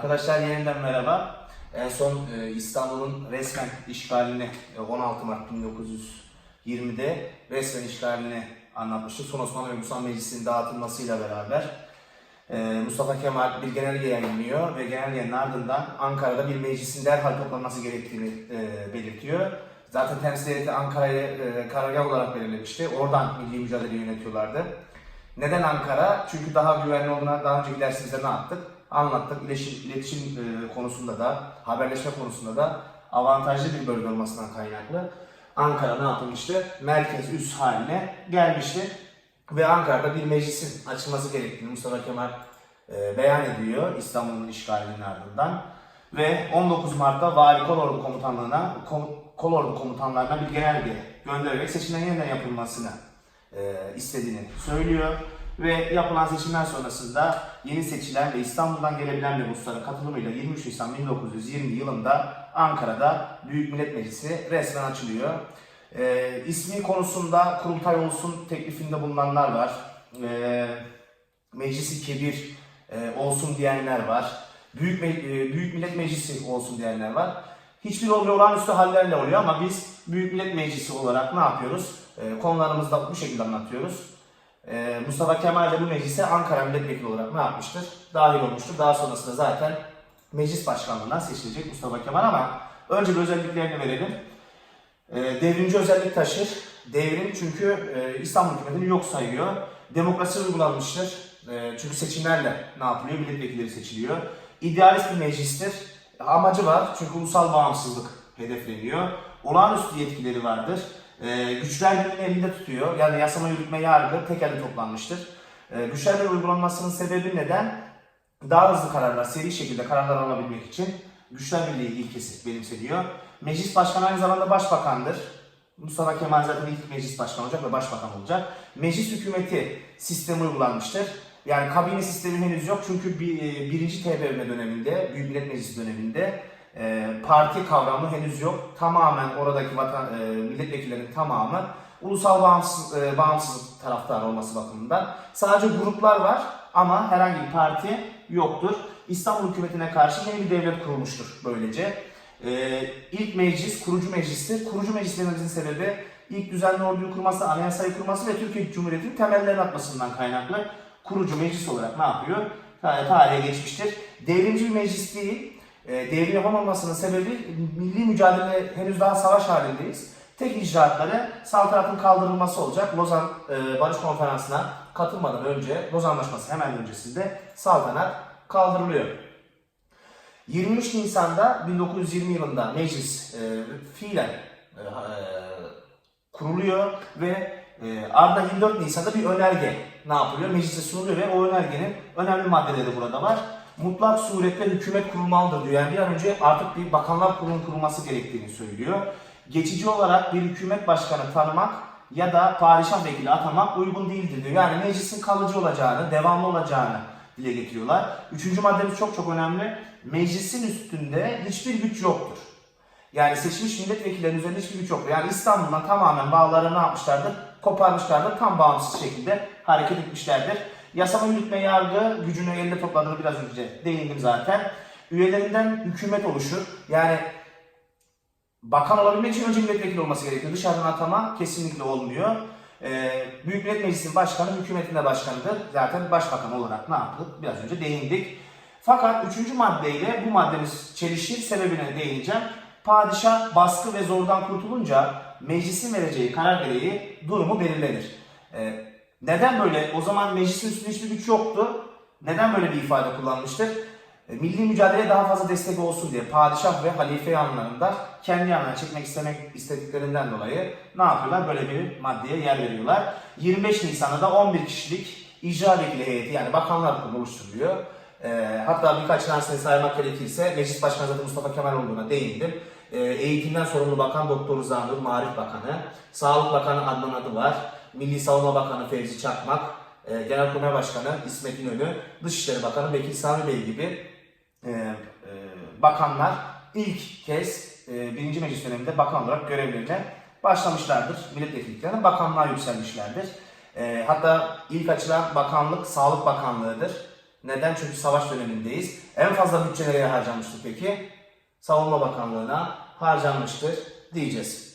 Arkadaşlar yeniden merhaba. En son e, İstanbul'un resmen işgalini e, 16 Mart 1920'de resmen işgalini anlatmıştık. Son Osmanlı ve Musa Meclisi'nin dağıtılmasıyla beraber e, Mustafa Kemal bir genelge yayınlıyor ve genelgenin ardından Ankara'da bir meclisin derhal toplanması gerektiğini e, belirtiyor. Zaten temsil heyeti Ankara'yı e, karargah olarak belirlemişti. Oradan milli mücadele yönetiyorlardı. Neden Ankara? Çünkü daha güvenli olduğuna daha önceki dersimizde ne yaptık? Anlattık. İletişim, iletişim e, konusunda da, haberleşme konusunda da avantajlı bir bölge olmasından kaynaklı. Ankara ne yapılmıştı? Merkez üs haline gelmişti. Ve Ankara'da bir meclisin açılması gerektiğini Mustafa Kemal e, beyan ediyor İstanbul'un işgalinin ardından. Ve 19 Mart'ta Vali Kolordu Komutanlığı'na, kom, Kolordu Komutanlarına bir genelge göndererek seçimlerin yeniden yapılmasını e, istediğini söylüyor. Ve yapılan seçimler sonrasında yeni seçilen ve İstanbul'dan gelebilen mebusların katılımıyla 23 Nisan 1920 yılında Ankara'da Büyük Millet Meclisi resmen açılıyor. E, ismi konusunda kurultay olsun teklifinde bulunanlar var. E, Meclisi Kebir e, olsun diyenler var. Büyük, Me- e, Büyük Millet Meclisi olsun diyenler var. Hiçbir oluyor olağanüstü hallerle oluyor ama biz Büyük Millet Meclisi olarak ne yapıyoruz? E, konularımızda bu şekilde anlatıyoruz. E, Mustafa Kemal de bu meclise Ankara Milletvekili olarak ne yapmıştır? Dahil olmuştur. Daha sonrasında zaten meclis başkanlığına seçilecek Mustafa Kemal ama önce bir özelliklerini verelim. E, devrimci özellik taşır. Devrim çünkü e, İstanbul hükümetini yok sayıyor. Demokrasi uygulanmıştır. E, çünkü seçimlerle ne yapılıyor? Milletvekilleri seçiliyor. İdealist bir meclistir. Amacı var çünkü ulusal bağımsızlık hedefleniyor. Olağanüstü yetkileri vardır. E, güçler elinde tutuyor. Yani yasama, yürütme, yargı tek elde toplanmıştır. E, güçlerle uygulanmasının sebebi neden? Daha hızlı kararlar, seri şekilde kararlar alabilmek için güçler birliği ilkesi benimseniyor. Meclis başkanı aynı zamanda başbakandır. Mustafa Kemal zaten ilk meclis başkanı olacak ve başbakan olacak. Meclis hükümeti sistemi uygulanmıştır. Yani kabine sistemi henüz yok çünkü bir, e, birinci TBMM döneminde, Büyük Millet Meclisi döneminde e, parti kavramı henüz yok. Tamamen oradaki vatan, e, milletvekillerinin tamamı ulusal bağımsız, e, bağımsız taraftar olması bakımından. Sadece gruplar var ama herhangi bir parti yoktur. İstanbul hükümetine karşı yeni bir devlet kurulmuştur böylece. Ee, ilk meclis kurucu meclistir. Kurucu meclis sebebi ilk düzenli orduyu kurması, anayasayı kurması ve Türkiye Cumhuriyeti'nin temellerini atmasından kaynaklı kurucu meclis olarak ne yapıyor? Ta- Tarihe geçmiştir. Devrimci bir meclis değil. Ee, devrim yapamamasının sebebi milli mücadele henüz daha savaş halindeyiz. Tek icraatları saltanatın kaldırılması olacak. Lozan e, Barış Konferansı'na katılmadan önce, Lozan Anlaşması hemen öncesinde saltanat kaldırılıyor. 23 Nisan'da 1920 yılında meclis e, fiilen e, e, kuruluyor ve e, ardından 24 Nisan'da bir önerge ne yapılıyor? Meclise sunuluyor ve o önergenin önemli maddeleri burada var. Mutlak surette hükümet kurulmalıdır diyor. Yani bir an önce artık bir bakanlar kurulunun kurulması gerektiğini söylüyor. Geçici olarak bir hükümet başkanı tanımak ya da padişah vekili atamak uygun değildir diyor. Yani meclisin kalıcı olacağını, devamlı olacağını dile getiriyorlar. Üçüncü maddemiz çok çok önemli. Meclisin üstünde hiçbir güç yoktur. Yani seçmiş milletvekillerinin üzerinde hiçbir güç yoktur. Yani İstanbul'dan tamamen bağları ne yapmışlardır? Koparmışlardır. Tam bağımsız şekilde hareket etmişlerdir. Yasama yürütme yargı gücünü elde topladığını biraz önce değindim zaten. Üyelerinden hükümet oluşur. Yani bakan olabilmek için önce milletvekili olması gerekiyor. Dışarıdan atama kesinlikle olmuyor. Ee, Büyük Millet Meclisi'nin başkanı hükümetin de başkanıdır. Zaten başbakan olarak ne yaptık? Biraz önce değindik. Fakat üçüncü maddeyle bu maddemiz çelişir. Sebebine değineceğim. Padişah baskı ve zordan kurtulunca meclisin vereceği karar gereği durumu belirlenir. Ee, neden böyle? O zaman meclisin üstünde hiçbir güç yoktu. Neden böyle bir ifade kullanmıştır? E, Milli mücadeleye daha fazla destek olsun diye padişah ve halife yanlarında kendi yanına çekmek istemek istediklerinden dolayı ne yapıyorlar? Böyle bir maddeye yer veriyorlar. 25 Nisan'da da 11 kişilik icra vekili heyeti yani bakanlar kurulu oluşturuluyor. E, hatta birkaç tanesini saymak gerekirse Meclis Başkanı zaten Mustafa Kemal olduğuna değindim. E, eğitimden sorumlu bakan Doktor Rıza Nur, Marif Bakanı, Sağlık Bakanı Adnan Adı var, Milli Savunma Bakanı Fevzi Çakmak, e, Genelkurmay Başkanı İsmet İnönü, Dışişleri Bakanı Bekir Sami Bey gibi e, e, bakanlar ilk kez e, birinci meclis döneminde bakan olarak görevlerine başlamışlardır. Milletvekilliklerine bakanlığa yükselmişlerdir. E, hatta ilk açılan bakanlık Sağlık Bakanlığı'dır. Neden? Çünkü savaş dönemindeyiz. En fazla bütçe nereye harcanmıştır peki? Savunma Bakanlığı'na harcanmıştır diyeceğiz.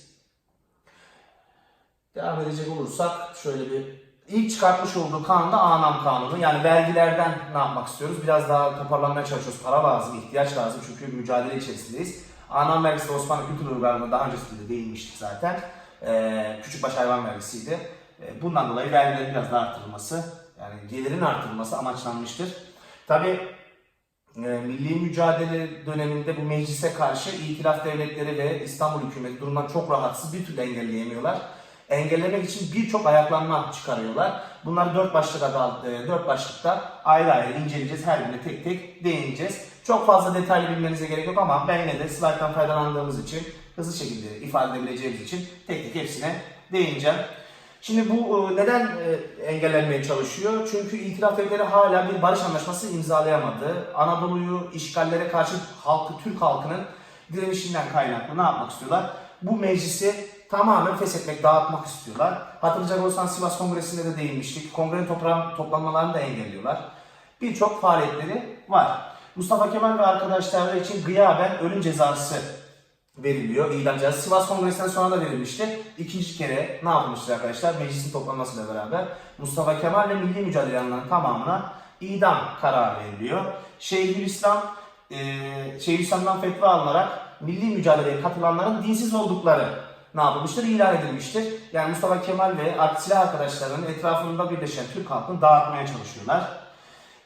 Devam edecek olursak şöyle bir ilk çıkartmış olduğu kanun da Anam Kanunu. Yani vergilerden ne yapmak istiyoruz? Biraz daha toparlanmaya çalışıyoruz. Para lazım, ihtiyaç lazım çünkü mücadele içerisindeyiz. Anam vergisi Osmanlı Kültür Uygarlığı'nda daha öncesinde de değinmiştik zaten. Ee, küçükbaş hayvan vergisiydi. Ee, bundan dolayı vergilerin biraz daha arttırılması, yani gelirin arttırılması amaçlanmıştır. Tabii e, milli mücadele döneminde bu meclise karşı itilaf devletleri ve İstanbul hükümeti durumdan çok rahatsız bir türlü engelleyemiyorlar. Engellemek için birçok ayaklanma çıkarıyorlar. Bunları dört başlıkta, e, dört başlıkta ayrı ayrı inceleyeceğiz. Her birine tek tek değineceğiz. Çok fazla detaylı bilmenize gerek yok ama ben yine de slayttan faydalandığımız için hızlı şekilde ifade edebileceğimiz için tek tek hepsine değineceğim. Şimdi bu e, neden e, engellenmeye çalışıyor? Çünkü itiraf devletleri hala bir barış anlaşması imzalayamadı. Anadolu'yu işgallere karşı halkı, Türk halkının direnişinden kaynaklı ne yapmak istiyorlar? Bu meclisi tamamen feshetmek, dağıtmak istiyorlar. Hatırlayacak olursan Sivas Kongresi'nde de değinmiştik. Kongrenin toplam, toplanmalarını da engelliyorlar. Birçok faaliyetleri var. Mustafa Kemal ve arkadaşları için gıyaben ölüm cezası veriliyor. İdam cezası. Sivas Kongresi'nden sonra da verilmişti. İkinci kere ne yapılmıştır arkadaşlar? Meclisin toplanmasıyla beraber Mustafa Kemal ve milli mücadele yanlarının tamamına idam kararı veriliyor. Şeyhülislam e, Şeyhülislam'dan fetva alınarak milli mücadeleye katılanların dinsiz oldukları ne yapılmıştır? İlan edilmiştir. Yani Mustafa Kemal ve silah arkadaşlarının etrafında birleşen Türk halkını dağıtmaya çalışıyorlar.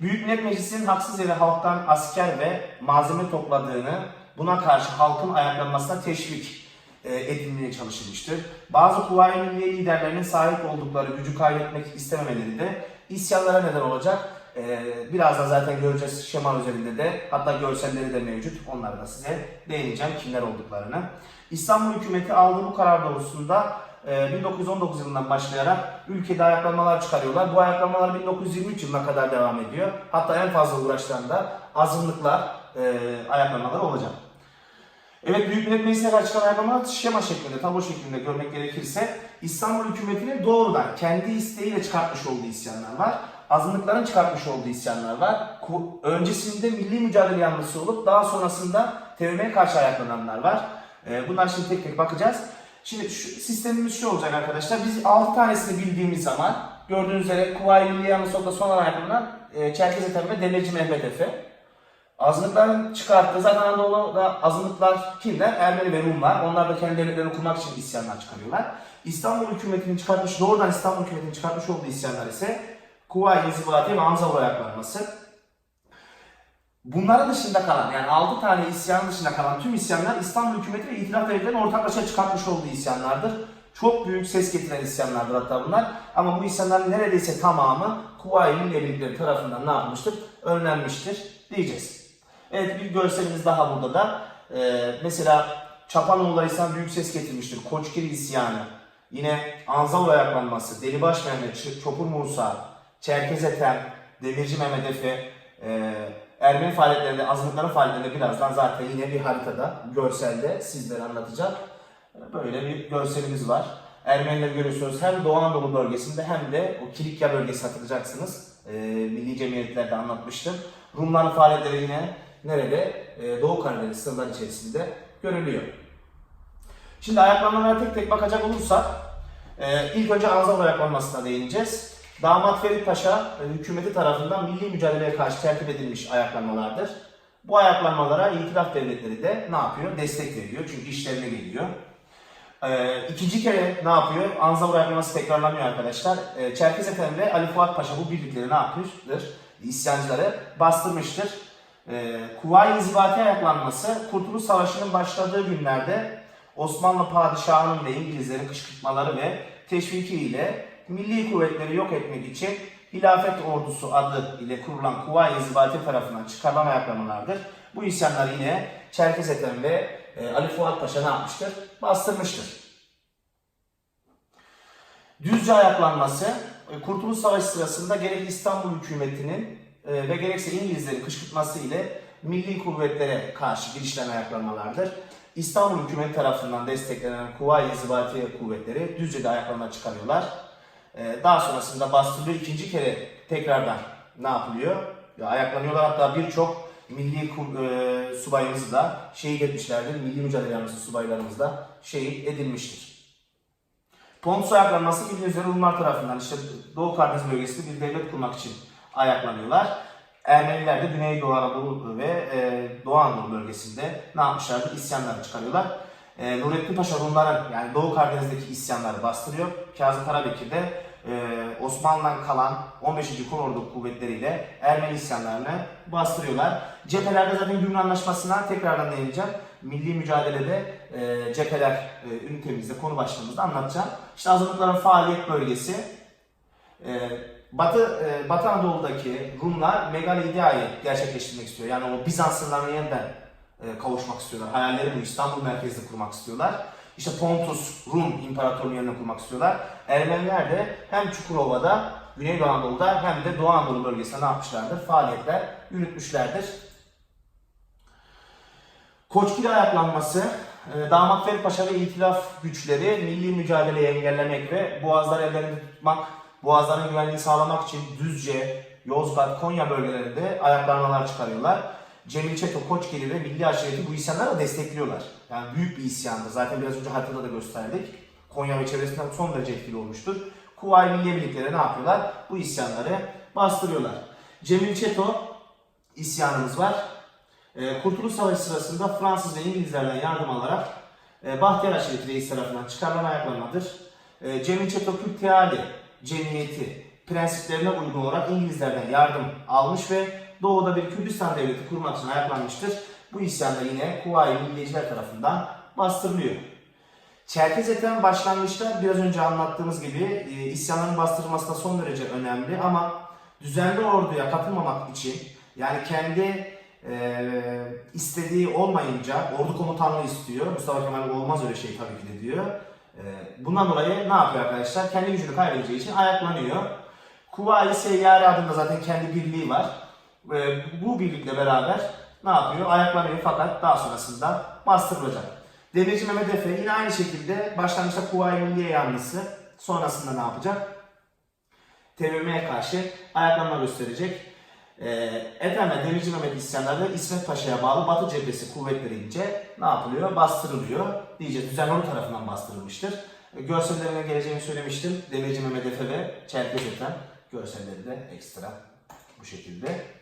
Büyük Millet Meclisi'nin haksız yere halktan asker ve malzeme topladığını, buna karşı halkın ayaklanmasına teşvik e, edilmeye çalışılmıştır. Bazı Kuvayi Milliye liderlerinin sahip oldukları gücü kaybetmek istememeleri de isyanlara neden olacak. E, birazdan zaten göreceğiz şema üzerinde de hatta görselleri de mevcut. Onları da size değineceğim kimler olduklarını. İstanbul hükümeti aldığı bu karar doğrultusunda e, 1919 yılından başlayarak ülkede ayaklanmalar çıkarıyorlar. Bu ayaklanmalar 1923 yılına kadar devam ediyor. Hatta en fazla uğraştıran da azınlıklar e, ayaklanmalar olacak. Evet Büyük Millet Meclisi'ne karşı çıkan ayaklanmalar şema şeklinde, tablo şeklinde görmek gerekirse İstanbul hükümetinin doğrudan kendi isteğiyle çıkartmış olduğu isyanlar var. Azınlıkların çıkartmış olduğu isyanlar var. Öncesinde milli mücadele yanlısı olup daha sonrasında TBMM'ye karşı ayaklananlar var. Ee, Bunlar şimdi tek tek bakacağız. Şimdi şu, sistemimiz şu olacak arkadaşlar. Biz 6 tanesini bildiğimiz zaman gördüğünüz üzere Kuvayi Milliye Yanlısı son ayaklarından e, Çerkez ve Demirci Mehmet Efe. Azınlıkların çıkarttığı zaten Anadolu'da azınlıklar kimler? Ermeni ve Rumlar. Onlar da kendi devletlerini kurmak için isyanlar çıkarıyorlar. İstanbul hükümetinin çıkartmış, doğrudan İstanbul hükümetinin çıkartmış olduğu isyanlar ise Kuvayi İnzibati ve Hamza ayaklanması. Bunların dışında kalan yani 6 tane isyan dışında kalan tüm isyanlar İstanbul hükümeti ve itilaf devletlerinin ortaklaşa çıkartmış olduğu isyanlardır. Çok büyük ses getiren isyanlardır hatta bunlar. Ama bu isyanların neredeyse tamamı Kuvayi Milliye Birlikleri tarafından ne yapmıştır? Önlenmiştir diyeceğiz. Evet bir görselimiz daha burada da. Ee, mesela Çapanoğlu İhsan büyük ses getirmiştir. Koçgiri isyanı. Yine Anzavur ayaklanması, Delibaş Mehmet, Çopur Musa, Çerkez Ethem, Demirci Mehmet Efe, e, Ermeni faaliyetlerinde, azınlıkların faaliyetlerinde birazdan zaten yine bir haritada, görselde sizlere anlatacak. Böyle bir görselimiz var. Ermenileri görüyorsunuz hem Doğu Anadolu bölgesinde hem de o Kilikya bölgesi hatırlayacaksınız. E, Milli Cemiyetlerde anlatmıştım. Rumların faaliyetleri yine nerede? E, Doğu Karadeniz sınırlar içerisinde görülüyor. Şimdi ayaklanmalara tek tek bakacak olursak e, ilk önce Anzavur ayaklanmasına değineceğiz. Damat Ferit Paşa e, hükümeti tarafından milli mücadeleye karşı tertip edilmiş ayaklanmalardır. Bu ayaklanmalara itiraf devletleri de ne yapıyor? Destek veriyor çünkü işlerine geliyor. E, ikinci kere ne yapıyor? Anzavur ayaklanması tekrarlanıyor arkadaşlar. E, Çerkez Efendi ve Ali Fuat Paşa bu birlikleri ne yapmıştır? İsyancıları bastırmıştır. E, Kuvayi İnzibati ayaklanması Kurtuluş Savaşı'nın başladığı günlerde Osmanlı padişahının ve İngilizlerin kışkırtmaları ve teşviki milli kuvvetleri yok etmek için Hilafet Ordusu adı ile kurulan Kuvayi İnzibati tarafından çıkarılan ayaklanmalardır. Bu isyanlar yine Çerkez Ethem ve e, Ali Fuat Paşa ne yapmıştır? Bastırmıştır. Düzce ayaklanması e, Kurtuluş Savaşı sırasında gerek İstanbul hükümetinin e, ve gerekse İngilizlerin kışkırtması ile milli kuvvetlere karşı girişilen ayaklanmalardır. İstanbul hükümeti tarafından desteklenen Kuvayi İnzibati kuvvetleri Düzce'de ayaklanma çıkarıyorlar. E, Daha sonrasında bastırılıyor. ikinci kere tekrardan ne yapılıyor? Ya ayaklanıyorlar hatta birçok milli e, subayımızı da şehit etmişlerdir. Milli mücadele yanlısı subaylarımız da şehit edilmiştir. Pontus ayaklanması bildiğiniz üzere Rumlar tarafından işte Doğu Karadeniz bölgesinde bir devlet kurmak için ayaklanıyorlar. Ermeniler de Güneydoğu Anadolu ve e, Doğu Anadolu bölgesinde ne yapmışlardır? İsyanları çıkarıyorlar. E, Nurettin Paşa Rumların yani Doğu Karadeniz'deki isyanları bastırıyor. Kazım Karabekir de e, Osmanlı'dan kalan 15. Kolordu kuvvetleriyle Ermeni isyanlarını bastırıyorlar. Cephelerde zaten Gümrük Anlaşması'na tekrardan değineceğim. Milli mücadelede e, cepheler e, ünitemizde, konu başlığımızda anlatacağım. İşte azınlıkların faaliyet bölgesi. E, Batı, e, Batı Anadolu'daki Rumlar Megali İdea'yı gerçekleştirmek istiyor. Yani o Bizans sınırlarına yeniden e, kavuşmak istiyorlar. Hayalleri bu. İstanbul merkezde kurmak istiyorlar. İşte Pontus, Rum İmparatorluğu yerine kurmak istiyorlar. Ermeniler de hem Çukurova'da, Güneydoğu Anadolu'da hem de Doğu Anadolu bölgesinde ne yapmışlardır? Faaliyetler yürütmüşlerdir. Koçgil ayaklanması, e, Damat Ferit Paşa ve İtilaf güçleri milli mücadeleyi engellemek ve boğazları ellerinde tutmak, boğazların güvenliğini sağlamak için Düzce, Yozgat, Konya bölgelerinde ayaklanmalar çıkarıyorlar. Cemil Çeto, Koçgili ve Milli Aşireti bu isyanları da destekliyorlar. Yani büyük bir isyandır. Zaten biraz önce haritada da gösterdik. Konya ve çevresinden son derece etkili olmuştur. Kuvayi Milliye Birlikleri ne yapıyorlar? Bu isyanları bastırıyorlar. Cemil Çeto isyanımız var. Ee, Kurtuluş Savaşı sırasında Fransız ve İngilizlerden yardım alarak e, Bahtiyar Aşireti Reis tarafından çıkarılan ayaklanmadır. E, Cemil Çeto Teali Cemiyeti prensiplerine uygun olarak İngilizlerden yardım almış ve doğuda bir Kürdistan devleti kurmak için ayaklanmıştır. Bu isyan da yine Kuvayi Milliyeciler tarafından bastırılıyor. Çerkez Ethem başlangıçta biraz önce anlattığımız gibi e, isyanların bastırılması da son derece önemli ama düzenli orduya katılmamak için yani kendi e, istediği olmayınca ordu komutanlığı istiyor. Mustafa Kemal olmaz öyle şey tabii ki de diyor. E, bundan dolayı ne yapıyor arkadaşlar? Kendi gücünü kaybedeceği için ayaklanıyor. Kuvayi Seyyare adında zaten kendi birliği var. E, bu birlikle beraber ne yapıyor? Ayaklanıyor fakat daha sonrasında bastırılacak. Demirci Mehmet Efe yine aynı şekilde başlangıçta Kuvayi Milliye yanlısı sonrasında ne yapacak? TBMM'ye karşı ayaklanma gösterecek. Ee, Ethem Demirci Mehmet isyanları İsmet Paşa'ya bağlı Batı cephesi kuvvetlerince ne yapılıyor? Bastırılıyor. Diyeceğiz düzenli ordu tarafından bastırılmıştır. Ee, Görsellerine geleceğini söylemiştim. Demirci Mehmet Efe ve Çerkez Ethem görselleri de ekstra bu şekilde.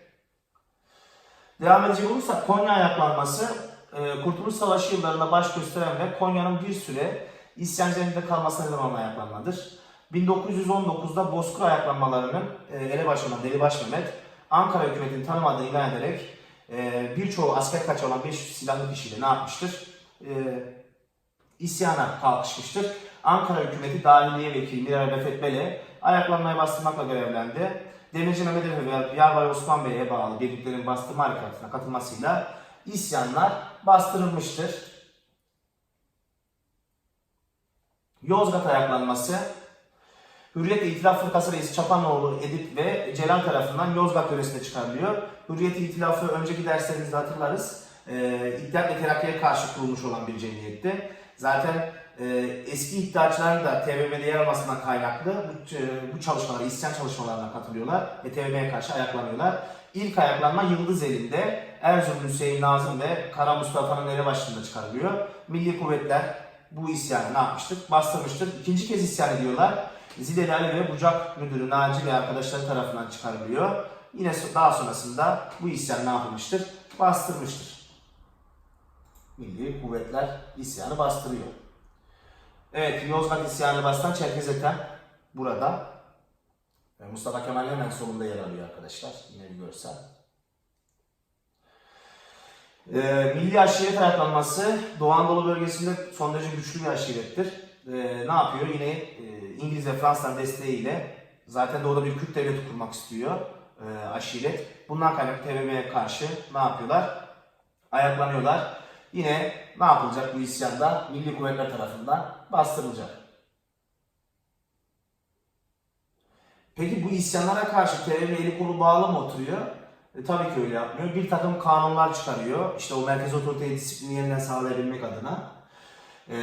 Devam edecek olursak Konya ayaklanması e, Kurtuluş Savaşı yıllarında baş gösteren ve Konya'nın bir süre isyancı elinde kalmasına neden olan ayaklanmadır. 1919'da Bozkır ayaklanmalarının e, elebaşı olan Delibaş Mehmet Ankara hükümetini tanımadığını ilan ederek e, birçoğu asker kaçı olan 500 silahlı kişiyle ne yapmıştır? İsyana kalkışmıştır. Ankara hükümeti dahiliye vekili Miral Refet Bele ayaklanmayı bastırmakla görevlendi. Demirci Mehmet Efe ve Yarbay Osman Bey'e bağlı birliklerin bastırma harekatına katılmasıyla isyanlar bastırılmıştır. Yozgat ayaklanması Hürriyet İtilaf Fırkası Reisi Çapanoğlu Edip ve Celal tarafından Yozgat yöresinde çıkarılıyor. Hürriyet İtilafı önceki derslerimizde hatırlarız. E, İttihat ve Terakki'ye karşı kurulmuş olan bir cemiyetti. Zaten eski iddiaçıların da TBMM'de yer almasından kaynaklı bu, e, bu çalışmalara, isyan çalışmalarına katılıyorlar ve TBMM'ye karşı ayaklanıyorlar. İlk ayaklanma Yıldız elinde Erzurum Hüseyin Nazım ve Kara Mustafa'nın elebaşlığında çıkarılıyor. Milli kuvvetler bu isyanı ne yapmıştır? Bastırmıştır. İkinci kez isyan ediyorlar. Zileli Ali ve Bucak Müdürü Naci ve arkadaşları tarafından çıkarılıyor. Yine daha sonrasında bu isyan ne yapılmıştır? Bastırmıştır. Milli kuvvetler isyanı bastırıyor. Evet, Yozgat isyanı bastan Çerkez Ethem burada. Ve Mustafa Kemal'in hemen solunda yer alıyor arkadaşlar. Yine bir görsel. Ee, milli aşiret ayaklanması Doğu Anadolu bölgesinde son derece güçlü bir aşirettir. Ee, ne yapıyor? Yine e, İngiliz ve Fransızların desteğiyle zaten doğuda bir Kürt devleti kurmak istiyor e, aşiret. Bundan kaynaklı TBMM'ye karşı ne yapıyorlar? Ayaklanıyorlar. Yine ne yapılacak bu isyanda? Milli kuvvetler tarafından bastırılacak. Peki bu isyanlara karşı TBMM eli kolu bağlı mı oturuyor? E, tabii ki öyle yapmıyor. Bir takım kanunlar çıkarıyor. İşte o merkez otoriteye disiplini yeniden sağlayabilmek adına. E,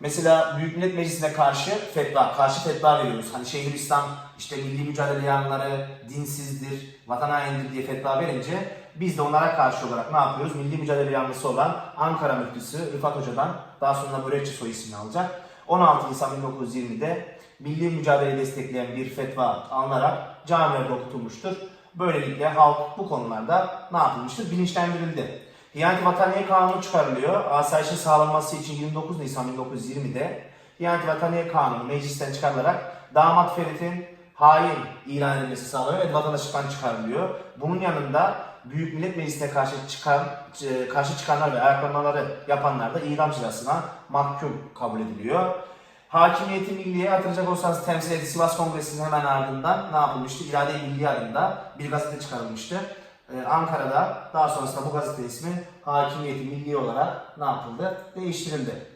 Mesela Büyük Millet Meclisi'ne karşı fetva, karşı fetva veriyoruz. Hani Şeyhülislam işte milli mücadele yanları dinsizdir, vatan hainidir diye fetva verince biz de onlara karşı olarak ne yapıyoruz? Milli mücadele yanlısı olan Ankara müftüsü Rıfat Hoca'dan daha sonra Börekçi soy ismini alacak. 16 Nisan 1920'de milli mücadeleyi destekleyen bir fetva alınarak camilerde okutulmuştur. Böylelikle halk bu konularda ne yapılmıştır? Bilinçlendirildi. Diyanet Vataniye Kanunu çıkarılıyor. Asayişin sağlanması için 29 Nisan 1920'de Diyanet Vataniye Kanunu meclisten çıkarılarak damat Ferit'in hain ilan edilmesi sağlanıyor ve vatandaşlıktan çıkarılıyor. Bunun yanında Büyük Millet Meclisi'ne karşı çıkan e, karşı çıkanlar ve ayaklanmaları yapanlar da idam cezasına mahkum kabul ediliyor. Hakimiyeti Milliye hatırlayacak olursanız temsil edici Sivas Kongresi'nin hemen ardından ne yapılmıştı? İrade-i Milliye adında bir gazete çıkarılmıştı. Ee, Ankara'da daha sonrasında bu gazete ismi Hakimiyeti Milliye olarak ne yapıldı? Değiştirildi.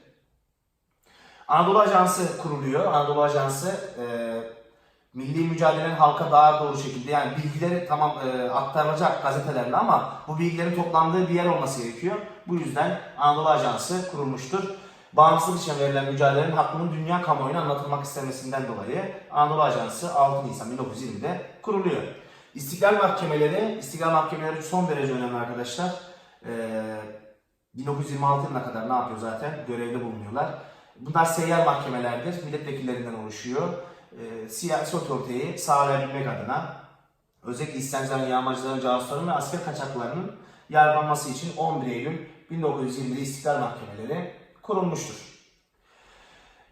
Anadolu Ajansı kuruluyor. Anadolu Ajansı e, milli mücadelenin halka daha doğru şekilde yani bilgileri tamam e, aktarılacak gazetelerle ama bu bilgilerin toplandığı bir yer olması gerekiyor. Bu yüzden Anadolu Ajansı kurulmuştur. Bağımsızlık için verilen mücadelenin hakkının dünya kamuoyuna anlatılmak istemesinden dolayı Anadolu Ajansı 6 Nisan 1920'de kuruluyor. İstiklal Mahkemeleri, İstiklal Mahkemeleri son derece önemli arkadaşlar. Ee, 1926 yılına kadar ne yapıyor zaten? Görevde bulunuyorlar. Bunlar seyyar mahkemelerdir. Milletvekillerinden oluşuyor. Ee, siyasi otoriteyi sağlayabilmek adına özellikle isyancıların, yağmacıların, casusların ve asker kaçaklarının yargılanması için 11 Eylül 1920'de İstiklal Mahkemeleri kurulmuştur.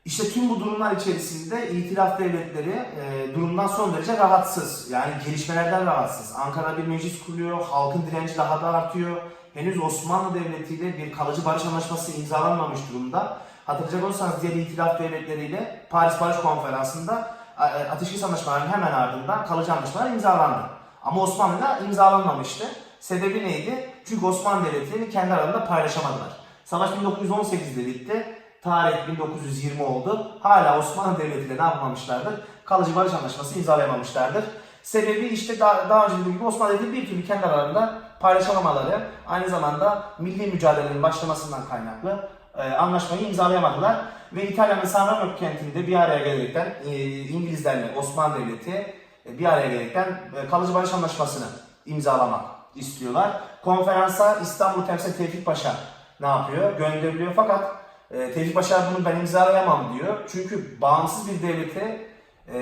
İşte tüm bu durumlar içerisinde itilaf devletleri e, durumdan son derece rahatsız. Yani gelişmelerden rahatsız. Ankara bir meclis kuruyor, halkın direnci daha da artıyor. Henüz Osmanlı Devleti ile bir kalıcı barış anlaşması imzalanmamış durumda. Hatırlayacak olursanız diğer itilaf devletleriyle Paris Barış Konferansı'nda e, ateşkes anlaşmalarının hemen ardından kalıcı anlaşmalar imzalandı. Ama Osmanlı'da imzalanmamıştı. Sebebi neydi? Çünkü Osmanlı Devleti'ni kendi aralarında paylaşamadılar. Savaş 1918'de bitti. Tarih 1920 oldu. Hala Osmanlı Devleti ne yapmamışlardır? Kalıcı barış anlaşması imzalayamamışlardır. Sebebi işte daha, daha önce dediğim gibi Osmanlı Devleti bir türlü kendi aralarında paylaşamamaları, aynı zamanda milli mücadelenin başlamasından kaynaklı e, anlaşmayı imzalayamadılar. Ve İtalya'nın San Remo kentinde bir araya gelerekten e, İngilizlerle Osmanlı Devleti e, bir araya gelerekten e, kalıcı barış anlaşmasını imzalamak istiyorlar. Konferansa İstanbul temsil Tevfik Paşa ne yapıyor? Gönderiliyor fakat Tevfik Paşa bunu ben imzalayamam diyor. Çünkü bağımsız bir devlete e,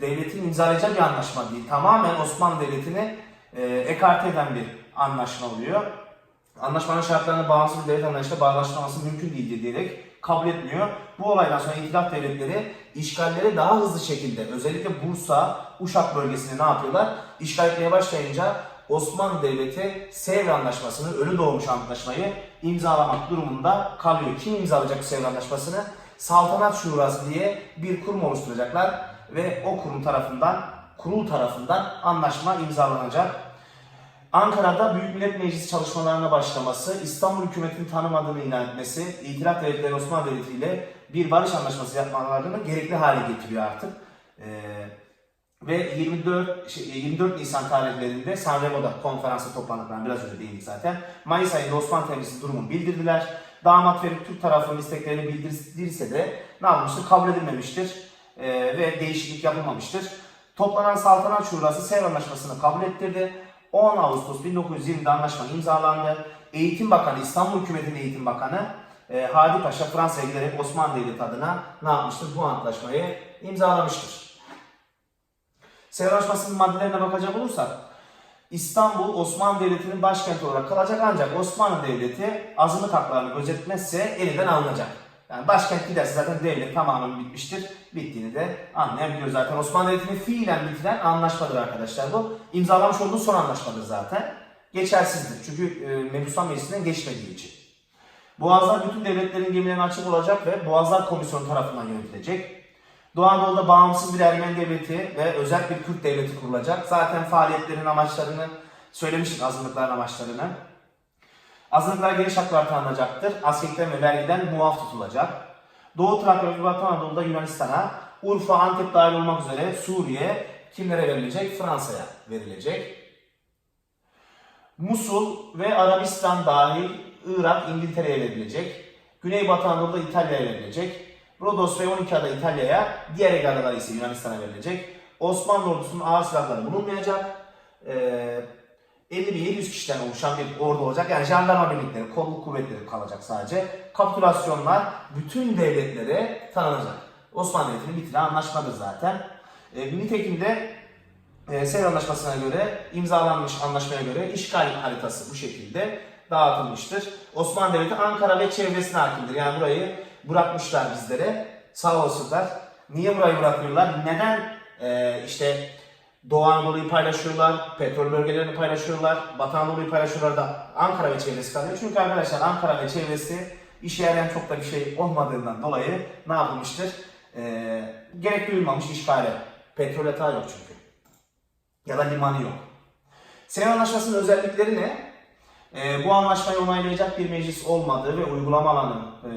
devletin imzalayacağı bir anlaşma değil. Tamamen Osmanlı Devleti'ni e, ekarte eden bir anlaşma oluyor. Anlaşmanın şartlarını bağımsız bir devlet anlayışla bağlaştırması mümkün değil diyerek kabul etmiyor. Bu olaydan sonra itilaf devletleri işgalleri daha hızlı şekilde özellikle Bursa, Uşak bölgesini ne yapıyorlar? İşgal etmeye başlayınca Osmanlı Devleti Sevr Anlaşması'nı, ölü doğmuş anlaşmayı imzalamak durumunda kalıyor. Kim imzalayacak Sevr Anlaşması'nı? Saltanat Şurası diye bir kurum oluşturacaklar ve o kurum tarafından, kurul tarafından anlaşma imzalanacak. Ankara'da Büyük Millet Meclisi çalışmalarına başlaması, İstanbul hükümetinin tanımadığını ilan etmesi, İtilaf Devletleri Osmanlı Devleti ile bir barış anlaşması yapmalarını gerekli hale getiriyor artık. Ee, ve 24 şey, 24 Nisan tarihlerinde Sanremo'da konferansa toplandıklarını biraz önce değindik zaten. Mayıs ayında Osmanlı temsilcisi durumu bildirdiler. Damat Ferit Türk tarafının isteklerini bildirirse de ne yapmıştır? Kabul edilmemiştir ee, ve değişiklik yapılmamıştır. Toplanan Saltanat Şurası Sevr Anlaşması'nı kabul ettirdi. 10 Ağustos 1920'de anlaşma imzalandı. Eğitim Bakanı, İstanbul Hükümeti'nin Eğitim Bakanı e, Hadi Paşa Fransa'ya giderek Osmanlı Devleti adına ne yapmıştır? Bu antlaşmayı imzalamıştır. Sevr Anlaşması'nın maddelerine bakacak olursak İstanbul Osmanlı Devleti'nin başkenti olarak kalacak ancak Osmanlı Devleti azınlık haklarını gözetmezse elinden alınacak. Yani başkent giderse zaten devlet tamamen bitmiştir. Bittiğini de anlayabiliyoruz zaten. Osmanlı Devleti'ni fiilen bitiren anlaşmadır arkadaşlar bu. İmzalamış olduğu son anlaşmadır zaten. Geçersizdir. Çünkü e, Mebusan Meclisi'nden geçmediği için. Boğazlar bütün devletlerin gemilerine açık olacak ve Boğazlar Komisyonu tarafından yönetilecek. Doğu Anadolu'da bağımsız bir Ermeni devleti ve özel bir Kürt devleti kurulacak. Zaten faaliyetlerin amaçlarını söylemiştik azınlıkların amaçlarını. Azınlıklara geniş haklar tanınacaktır. Askerlikten ve vergiden muaf tutulacak. Doğu Trakya ve Batı Anadolu'da Yunanistan'a, Urfa, Antep dahil olmak üzere Suriye kimlere verilecek? Fransa'ya verilecek. Musul ve Arabistan dahil Irak İngiltere'ye verilecek. Güneybatı Anadolu'da İtalya'ya verilecek. Rodos ve 12 ada İtalya'ya, diğer Ege ise Yunanistan'a verilecek. Osmanlı ordusunun ağır silahları bulunmayacak. Ee, 50.700 kişiden oluşan bir ordu olacak. Yani jandarma birlikleri, kolluk kuvvetleri kalacak sadece. Kapitülasyonlar bütün devletlere tanınacak. Osmanlı Devleti'nin bitirdiği anlaşmadır zaten. E, nitekim de e, Sevr Anlaşması'na göre imzalanmış anlaşmaya göre işgal haritası bu şekilde dağıtılmıştır. Osmanlı Devleti Ankara ve çevresine hakimdir. Yani burayı bırakmışlar bizlere. Sağ olsunlar. Niye burayı bırakıyorlar? Neden e, işte Doğu Anadolu'yu paylaşıyorlar, petrol bölgelerini paylaşıyorlar, Batı Anadolu'yu paylaşıyorlar da Ankara ve çevresi kalıyor. Çünkü arkadaşlar Ankara ve çevresi işe yarayan çok da bir şey olmadığından dolayı ne yapılmıştır? Ee, gerek duyulmamış işgale. Petrol yatağı yok çünkü. Ya da limanı yok. Senev Anlaşması'nın özellikleri ne? Ee, bu anlaşmayı onaylayacak bir meclis olmadığı ve uygulama alanı e,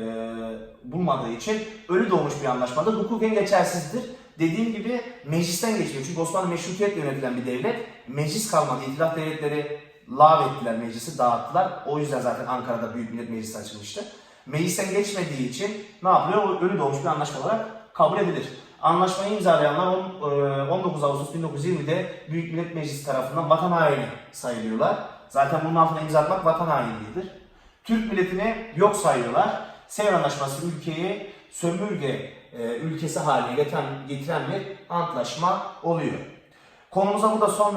bulmadığı için ölü doğmuş bir anlaşmadır. Hukuken geçersizdir. Dediğim gibi meclisten geçmiyor. Çünkü Osmanlı meşrutiyetle yönetilen bir devlet. Meclis kalmadı. İtilaf devletleri lav ettiler meclisi, dağıttılar. O yüzden zaten Ankara'da Büyük Millet Meclisi açılmıştı. Meclisten geçmediği için ne yapılıyor? Ölü doğmuş bir anlaşma olarak kabul edilir. Anlaşmayı imzalayanlar on- e, 19 Ağustos 1920'de Büyük Millet Meclisi tarafından vatan haini sayılıyorlar. Zaten bunun altına imza atmak vatan hainliğidir. Türk milletini yok sayıyorlar. Sevr Anlaşması ülkeyi sömürge e, ülkesi haline getiren, getiren bir antlaşma oluyor. Konumuza burada son